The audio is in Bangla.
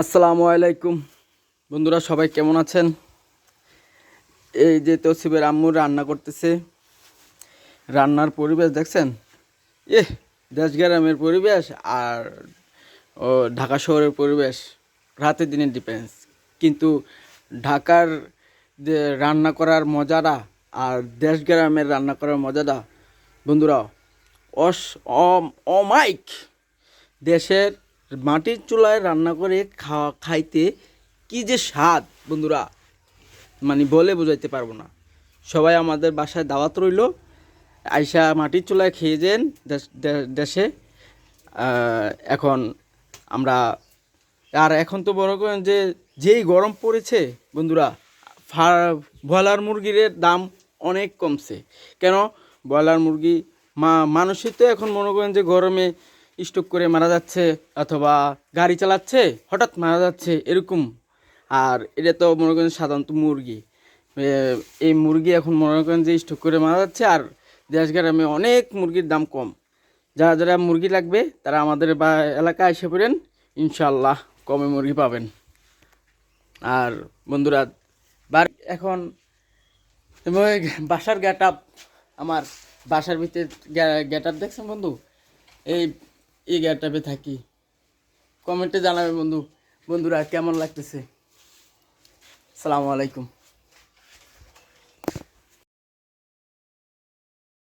আসসালামু আলাইকুম। বন্ধুরা, সবাই কেমন আছেন? এই যে তসিবের আম্মু রান্না করতেছে। রান্নার পরিবেশ দেখছেন? এ দেশ গ্রামের পরিবেশ আর, ও, ঢাকা শহরের পরিবেশ। রাতে দিনে ডিফেন্স কিন্তু ঢাকার যে রান্না করার মজাটা আর দেশ গ্রামের রান্না করার মজাটা, বন্ধুরা, অস, অম- অমাইক দেশের মাটির চুলায় রান্না করে খাওয়া, খাইতে কি যে স্বাদ, বন্ধুরা। মানে বলে বোঝাইতে পারব না। সবাই আমাদের বাসায় দাওয়াত রইল। আইসা মাটির চুলায় খেয়ে যেন দেশ- এখন আমরা, আর এখন তো বড় করেন যে, যেই গরম পড়েছে, বন্ধুরা ব্রয়লার মুরগির দাম অনেক কমছে। কেন? ব্রয়লার মুরগি, মা, মানুষই তো এখন মনে করেন যে গরমে স্টক করে মারা যাচ্ছে অথবা গাড়ি চালাচ্ছে, হঠাৎ মারা যাচ্ছে, এরকম। আর এটা তো মনে করেন সাধারণত মুরগি। এই মুরগি এখন মনে করেন যে স্টক করে মারা যাচ্ছে আর দেশ গ্রামে অনেক মুরগির দাম কম। যারা যারা মুরগি লাগবে, তারা আমাদের বা, এলাকায় এসে পড়েন ইনশাল্লাহ কমে মুরগি পাবেন। আর বন্ধুরা বার এখন বাসার গেট আমার বাসার ভিতরে গেট আপ দেখছেন বন্ধু? এই এই গ্যাটাপে থাকি। কমেন্টে জানাবে বন্ধু। বন্ধুরা কেমন লাগতেছে? সালামু আলাইকুম।